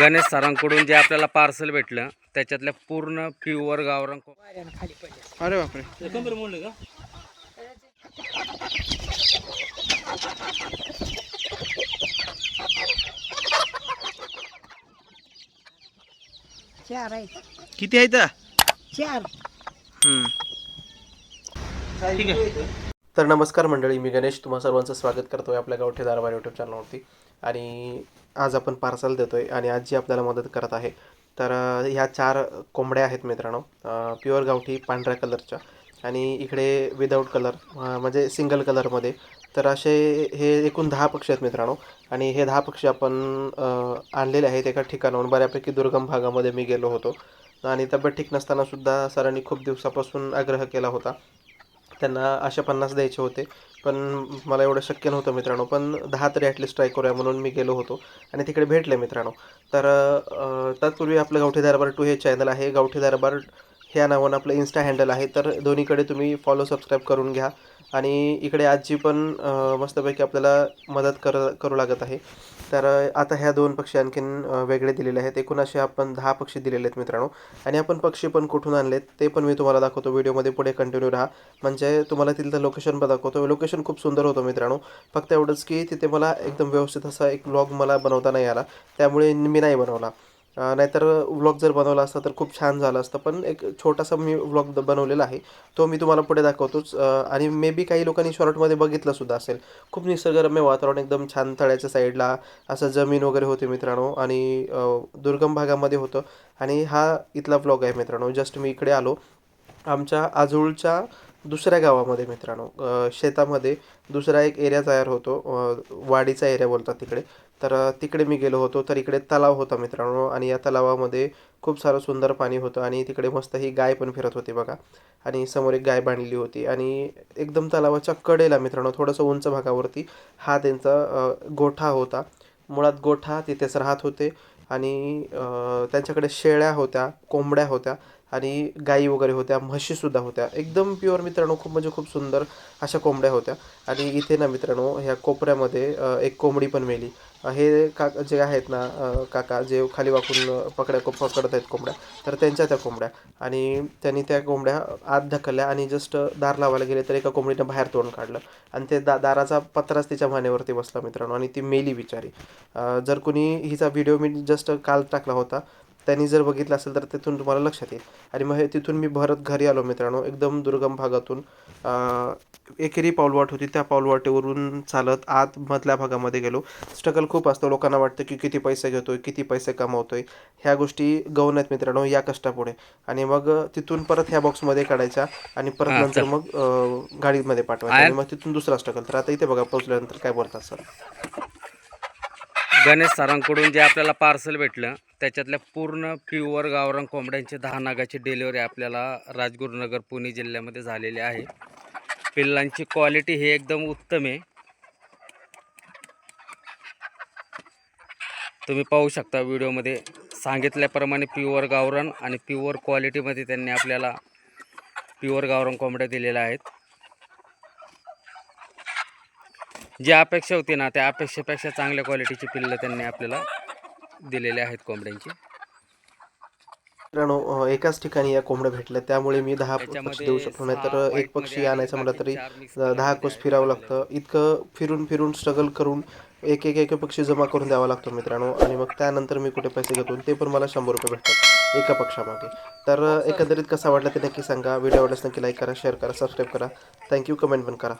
गणेश सरांकडून जे आपल्याला पार्सल भेटलं त्याच्यातल्या पूर्ण प्युअर गावरान को- खाली पडले अरे बापरे चार आहेत. किती आहेत? चार. ठीक आहे. तर नमस्कार मंडळी मी गणेश. तुम्हा सर्वांचं स्वागत करतो आहे आपल्या गावठी दारबार यूट्यूब चॅनलवरती आणि आज आपण पार्सल देतो आहे आणि आज जी आपल्याला मदत करत आहे तर ह्या चार कोंबड्या आहेत मित्रांनो प्युअर गावठी पांढऱ्या कलरच्या आणि इकडे विदाऊट कलर म्हणजे सिंगल कलरमध्ये तर असे हे एकूण दहा पक्षी आहेत मित्रांनो. आणि हे दहा पक्षी आपण आणलेले आहेत एका ठिकाणाहून. बऱ्यापैकी दुर्गम भागामध्ये मी गेलो होतो. आणि तब्येत ठीक नसतानासुद्धा सरांनी खूप दिवसापासून आग्रह केला होता. त्यांना अशा पन्नास द्यायचे होते. पण मला एवढं शक्य नव्हतं मित्रांनो. पण दहा तरी ॲटलिस्ट ट्राय करूया म्हणून मी गेलो होतो. आणि तिकडे भेटले मित्रांनो. तर तत्पूर्वी आपलं गावठी दरबार टू हे चॅनल आहे. गावठी दरबार ह्या नावानं आपलं इन्स्टा हँडल आहे. तर दोन्हीकडे तुम्ही फॉलो सबस्क्राईब करून घ्या. आणि इकडे आजी पण मस्तपैकी आपल्याला मदत कर करू लागत आहे. तर आता ह्या दोन पक्षी आणखीन वेगळे दिलेले आहेत. एकूण असे आपण दहा पक्षी दिलेले आहेत मित्रांनो. आणि आपण पक्षी पण कुठून आणलेत ते पण मी तुम्हाला दाखवतो. व्हिडिओमध्ये पुढे कंटिन्यू राहा. म्हणजे तुम्हाला तिथलं लोकेशन पण दाखवतो. लोकेशन खूप सुंदर होतं मित्रांनो. फक्त एवढंच की तिथे मला एकदम व्यवस्थित असा एक ब्लॉग मला बनवता नाही आला. त्यामुळे मी नाही बनवला. नाहीतर व्लॉग जर बनवला असता तर खूप छान झालं असतं. पण एक छोटासा मी व्लॉग बनवलेला आहे. तो मी तुम्हाला पुढे दाखवतोच. आणि मे बी काही लोकांनी शॉर्टमध्ये बघितलंसुद्धा असेल. खूप निसर्गरम्य वातावरण एकदम छान तळ्याच्या साईडला असं जमीन वगैरे होती मित्रांनो. आणि दुर्गम भागामध्ये होतं. आणि हा इथला व्लॉग आहे मित्रांनो. जस्ट मी इकडे आलो. आमच्या आजूळच्या दुसऱ्या गावामध्ये मित्रांनो शेतामध्ये दुसरा एक एरिया तयार होतो वाडीचा एरिया बोलतात तिकडे. तर तिकडे मी गेलो होतो तर इकडे तलाव होता मित्रांनो आणि या तलावामध्ये खूप सारं सुंदर पाणी होतं आणि तिकडे मस्त ही गाय पण फिरत होती बघा. आणि समोर एक गाय बांधलेली होती आणि एकदम तलावाच्या कडेला मित्रांनो थोडंसं उंच भागावरती हा त्यांचा गोठा होता. मुळात गोठा तिथेच राहत होते आणि त्यांच्याकडे शेळ्या होत्या कोंबड्या होत्या. आणि गाई वगैरे होत्या म्हशीसुद्धा होत्या. एकदम प्युअर मित्रांनो खूप म्हणजे खूप सुंदर अशा कोंबड्या होत्या. आणि इथे ना मित्रांनो ह्या कोपऱ्यामध्ये एक कोंबडी पण मेली. हे का जे आहेत ना काका जे खाली वाकून पकड्या को- पकडत आहेत कोंबड्या तर त्यांच्या त्या कोंबड्या. आणि त्यांनी त्या कोंबड्या आत ढकलल्या आणि जस्ट दार लावायला गेले तर एका कोंबडीनं बाहेर तोंड काढलं. आणि ते दा दाराचा पत्राच तिच्या मानेवरती बसला मित्रांनो आणि ती मेली बिचारी. जर कुणी हिचा व्हिडिओ मी जस्ट काल टाकला होता त्यांनी जर बघितलं असेल तर तिथून तुम्हाला लक्षात येईल. आणि मग हे तिथून मी भरत घरी आलो मित्रांनो. एकदम दुर्गम भागातून एकेरी पाऊलवाट होती. त्या पाऊलवाटेवरून चालत आत मधल्या भागामध्ये गेलो. स्ट्रगल खूप असतं. लोकांना वाटतं की किती पैसे घेतोय किती पैसे कमवतोय. ह्या गोष्टी गौण आहेत मित्रांनो या कष्टापुढे. आणि मग तिथून परत ह्या बॉक्समध्ये काढायच्या आणि परत नंतर. मग गाडीमध्ये पाठवायचं. आणि मग तिथून दुसरा स्ट्रगल तर आता इथे बघा पोहोचल्यानंतर काय बोलतात सर. गणेश सरांकडून जे आपल्याला पार्सल भेटलं त्याच्यातल्या पूर्ण प्युअर गावरान कोंबड्यांची दहा नागाची डिलिव्हरी आपल्याला राजगुरुनगर पुणे जिल्ह्यामध्ये झालेली आहे. पिल्लांची क्वालिटी ही एकदम उत्तम आहे. तुम्ही पाहू शकता व्हिडिओमध्ये सांगितल्याप्रमाणे प्युअर गावरान आणि प्युअर क्वालिटीमध्ये त्यांनी आपल्याला प्युअर गावरान कोंबड्या दिलेल्या आहेत. जी अपेक्षा होती ना त्या अपेक्षेपेक्षा चांगल्या क्वालिटीची पिल्लं त्यांनी आपल्याला दिलेली आहेत कोंबड्यांची. मित्रांनो एकाच ठिकाणी या कोंबड्या भेटल्या. त्यामुळे मी दहा पक्षी देऊ शकलो नाही तर एक पक्षी आणायचं आणि म्हटलं तरी दहा कोस. फिरावं लागतं. इतकं फिरून फिरून स्ट्रगल करून एक एक एक पक्षी जमा करून द्यावा लागतो मित्रांनो. आणि मग त्यानंतर मी कुठे पैसे घेतो ते पण मला शंभर रुपये भेटतात एका पक्षामागे. तर एकंदरीत कसा वाटला ते नक्की सांगा. व्हिडिओ आवडल्यास नक्की लाईक करा शेअर करा सबस्क्राईब करा. थँक्यू कमेंट पण करा.